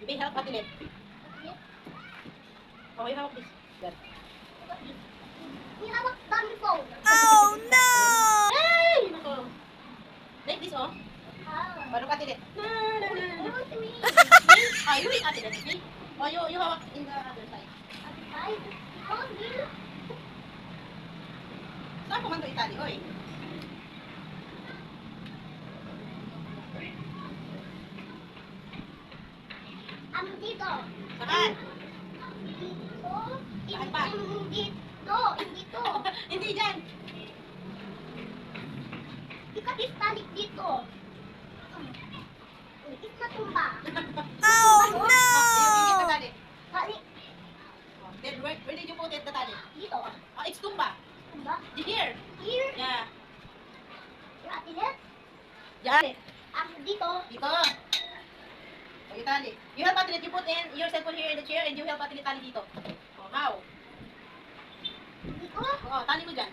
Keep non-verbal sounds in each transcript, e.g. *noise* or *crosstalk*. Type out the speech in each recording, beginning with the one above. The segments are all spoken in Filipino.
Baby, help Ate. Oh, you help this. Nilawak dami phone. Oh no! Ay! Nako. Like this, oh. Ah. Paano ka, Ate Lynn? Na, na, na. Ano? *laughs* Ah, you eat Ate. Me? Oh, you, you hawak in the other side. Ay, oh, Bill. Saan ko man to Italy, oy? Ang dito. Saan? Dito. Saan pa? Hindi dito. Hindi dito. *laughs* Hindi dyan. Ikatis talik dito. Ikit na tumba. *laughs* Oh no! tali. Talik Then where, where did you put it, the tali? dito. Oh, it's tumba. Tumba. Here. Here. Yeah. Your atilet. Yan. Ang dito. Dito. Yung tali. You help Ate Lynn, you put in your cellphone here in the chair and you help Ate Lynn tali dito. Oh, how? Dito. Oh, tali mo dyan.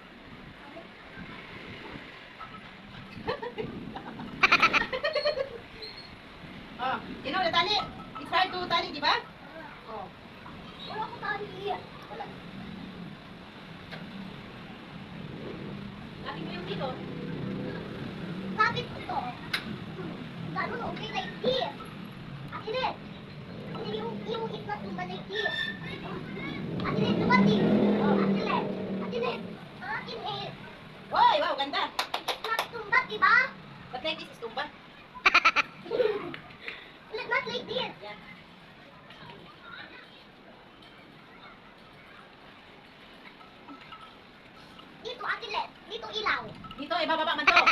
*laughs* oh, you know the tali? It's hard to tali, di ba? Oh, Wala ko tali. wala. Lagi mo yung dito. Bakit ito? Ganun okay na tumba dumating. Oh. Ah, wow, ganda. Not tumba, diba? But like this is. Not *laughs* not like this. Yan. Dito, atilet. Dito, ilaw. Dito, eh, bababa man to.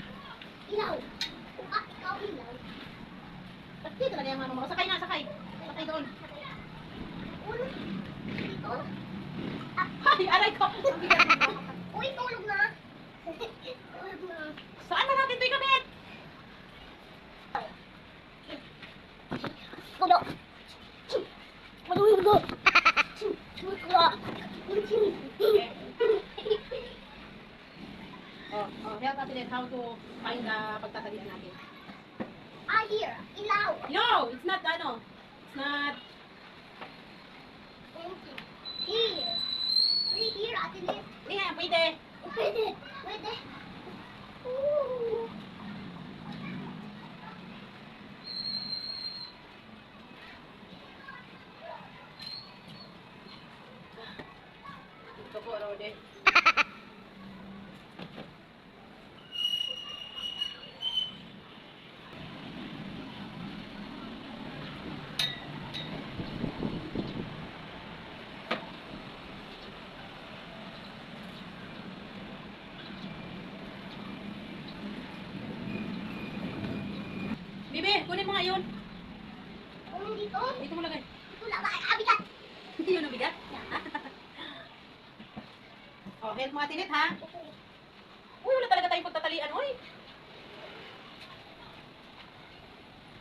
*laughs* Ilaw. Ah, ikaw ilaw. Dito na yung ano mo. Sakay na, sakay. Sakay doon. Dito. Hay, aray ko. Uy, tulog na. na. Saan ba natin ito ikabit? Tulog. Maluhin ko. Na. Okay. Oh, oh, help natin how to find the pagtatalian natin. Here. Ilaw. No, it's not ano. It's not. Here. Right here, atilet. Hindi nga, pwede. Pwede. Pwede. Ooh. Ito po, Rode. Kunin mo nga yun. Ano dito? Dito mo lagay. Ito lang. Ay, abigat. Hindi *laughs* yun ang bigat. *laughs* oh, help mga tinit ha. Uy, wala talaga tayong pagtatalian. Uy.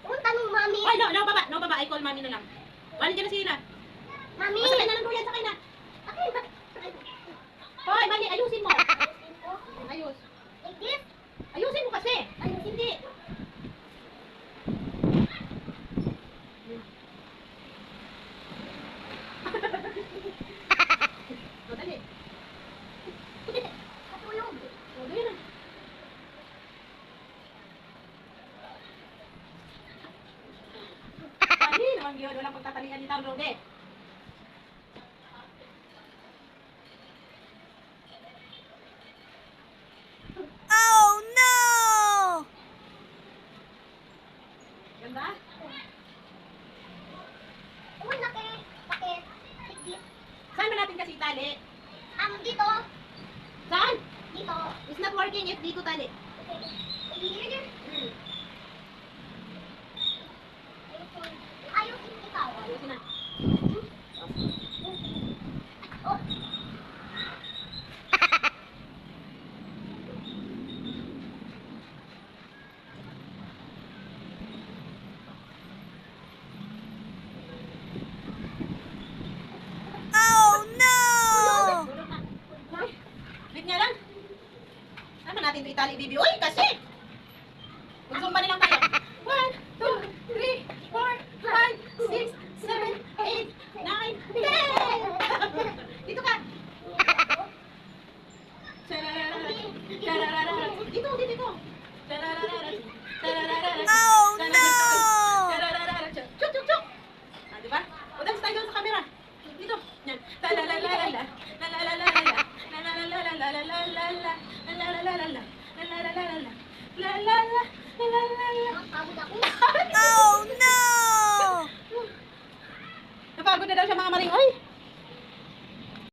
Ang tanong, mami. Ay, no, no, baba. No, baba. I call mami na lang. Wala dyan na sila. Mami. O, sakay na lang doon yan. Sakay na. Akin ba? Hoy, mali. Ayusin mo. Ayos. Like this? Ayusin mo kasi. Ayos, hindi. O, dali. Katulog. O, dali na. Naman yun. Walang pagtatalian ni Tao Rode. Oh no! Ganda? Uy, laki. This. Saan ba natin kasi tali? Ang dito. Saan? Dito. It's not working if dito tali. Here. Hmm. Oh, natin ito itali bibi. Uy, kasi! Magsumpa nilang tayo. 1, 2, 3, 4, 5, 6, seven, eight, nine, ten! Dito ka! Dito, dito, dito! Oh no! Chuk, chuk, chuk! Ah, diba? O, dance tayo sa camera. Dito. Yan. Talalalalala. Lalalalala. Lalalalala. Lalalalala. Lalalalala. Lalalalala. Lalalalala. Oh no! Napagod na daw siya mga maring. Oy!